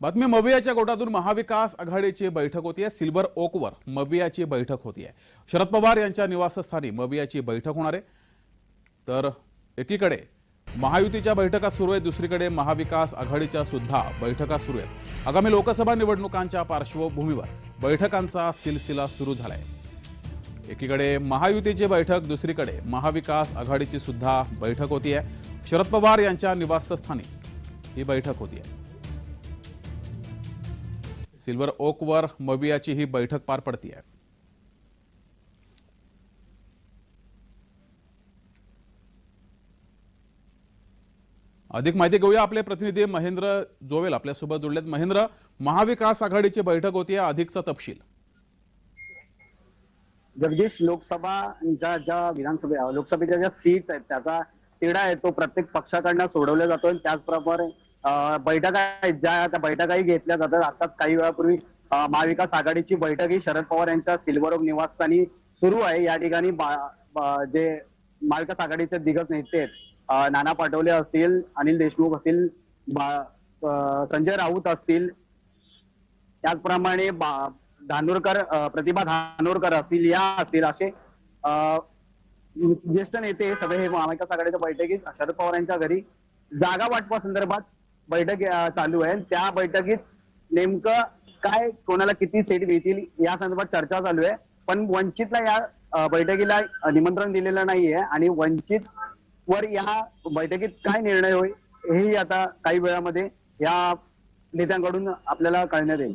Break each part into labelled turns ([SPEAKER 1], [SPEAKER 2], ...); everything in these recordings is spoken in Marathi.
[SPEAKER 1] बातमी मवियाच्या गोटातून महाविकास आघाडीची बैठक होतीये. सिल्वर ओकवर मवियाची बैठक होतीये. शरद पवार यांच्या निवासस्थानी मवियाची बैठक होणार आहे. तर एकीकडे महायुतीच्या बैठका सुरू आहेत दुसरीकडे महाविकास आघाडीच्या सुद्धा बैठका सुरू आहेत. आगामी लोकसभा निवडणुकांच्या पार्श्वभूमीवर बैठकांचा सिलसिला सुरू झालाय. एकीकडे महायुतीची बैठक दुसरीकडे महाविकास आघाडीची सुद्धा बैठक होतीये. शरद पवार यांच्या निवासस्थानी ही बैठक होतीये. सिल्वर ओकवर मवियाची ही बैठक पार पडतीये. अधिक माहिती घेऊया आपले प्रतिनिधी महेंद्र जोवेल आपल्यासोबत जोडलेत. महेंद्र महाविकास आघाडीची बैठक होतीये अधिकचा तपशील.
[SPEAKER 2] जगदीश लोकसभाच्या ज्या विधानसभा लोकसभेच्या ज्या सीट्स आहेत त्याचा तिढा आहे तो प्रत्येक पक्षाकडनं सोडवला जातोय. त्याचप्रमाणे बैठका आहेत. ज्या त्या बैठकाही घेतल्या जातात. आताच काही वेळापूर्वी महाविकास आघाडीची बैठक ही शरद पवार यांच्या सिल्वर ओक निवासस्थानी सुरू आहे. या ठिकाणी जे महाविकास आघाडीचे दिग्गज नेते आहेत नाना पाटोले असतील अनिल देशमुख असतील संजय राऊत असतील त्याचप्रमाणे धानोरकर प्रतिभा धानोरकर असतील या असतील असे ज्येष्ठ नेते सगळे हे महाविकास आघाडीच्या बैठकीत शरद पवार यांच्या घरी जागा वाटपा संदर्भात बैठक चालू आहे. त्या बैठकीत नेमकं काय कोणाला किती सीट मिळतील या संदर्भात चर्चा चालू आहे. पण वंचितला या बैठकीला निमंत्रण दिलेलं नाहीये आणि वंचित वर या बैठकीत काय निर्णय होईल हेही आता काही वेळामध्ये या नेत्यांकडून आपल्याला कळण्यात येईल.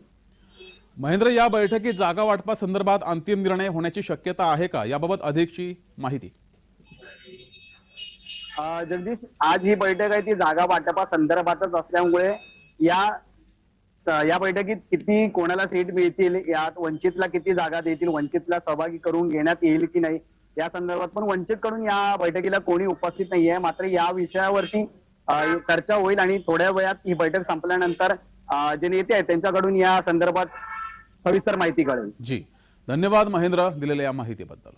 [SPEAKER 1] महेंद्र या बैठकीत जागा वाटपा संदर्भात अंतिम निर्णय होण्याची शक्यता आहे का? याबाबत अधिकची माहिती.
[SPEAKER 2] जगदीश आज ही बैठक आहे ती जागा वाटपा संदर्भातच असल्यामुळे या या बैठकीत किती कोणाला सीट मिळतील यात वंचितला किती जागा देतील वंचितला सहभागी करून घेण्यात येईल की नाही या संदर्भात पण वंचित कडून या बैठकीला कोणी उपस्थित नाहीये. मात्र या विषयावरती चर्चा होईल आणि थोड्या वेळात ही बैठक संपल्यानंतर जे नेते आहेत त्यांच्याकडून या संदर्भात सविस्तर माहिती कळेल.
[SPEAKER 1] जी. धन्यवाद महेंद्र दिलेल्या या माहितीबद्दल.